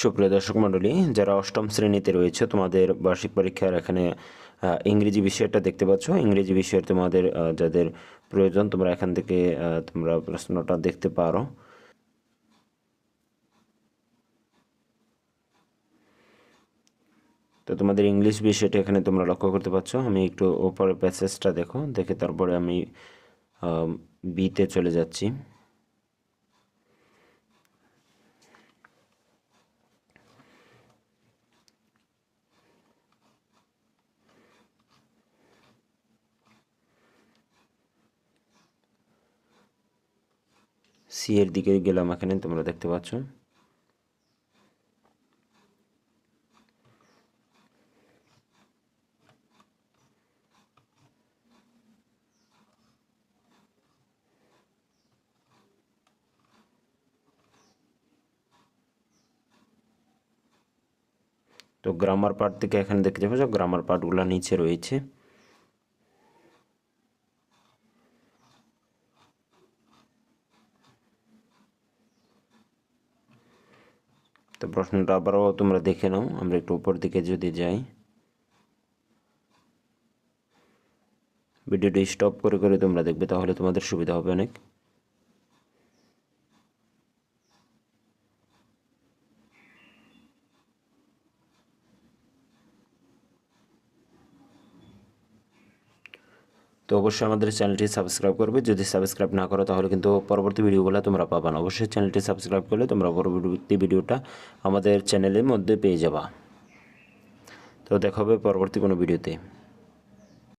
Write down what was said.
সুপ্রিয় দর্শক মণ্ডলী, যারা অষ্টম শ্রেণীতে রয়েছে, তোমাদের বার্ষিক পরীক্ষার এখানে ইংরেজি বিষয়টা দেখতে পাচ্ছ। ইংরেজি বিষয়ের তোমাদের যাদের প্রয়োজন, তোমরা এখান থেকে তোমরা প্রশ্নটা দেখতে পারো। তো তোমাদের ইংলিশ বিষয়টা এখানে তোমরা লক্ষ্য করতে পারছ। আমি একটু ওপরে প্যাসেজটা দেখো, দেখে তারপরে আমি বিতে চলে যাচ্ছি। সি এর দিকে গেলাম এখানে, তোমরা দেখতে পাচ্ছ। তো গ্রামার পার্ট থেকে এখানে দেখতে পাচ্ছ গ্রামার পার্টগুলো নিচে রয়েছে। তো প্রশ্নটা আবারও তোমরা দেখে নাও, আমরা একটু উপর দিকে যদি যাই। ভিডিওটি স্টপ করে করে তোমরা দেখবে, তাহলে তোমাদের সুবিধা হবে অনেক। তো অবশ্যই আমাদের চ্যানেলটি সাবস্ক্রাইব করবে। যদি সাবস্ক্রাইব না করো, তাহলে কিন্তু পরবর্তী ভিডিওগুলো তোমরা পাবা না। অবশ্যই চ্যানেলটি সাবস্ক্রাইব করলে তোমরা পরবর্তী ভিডিওটা আমাদের চ্যানেলের মধ্যে পেয়ে যাবা। তো দেখাবে পরবর্তী কোনো ভিডিওতে।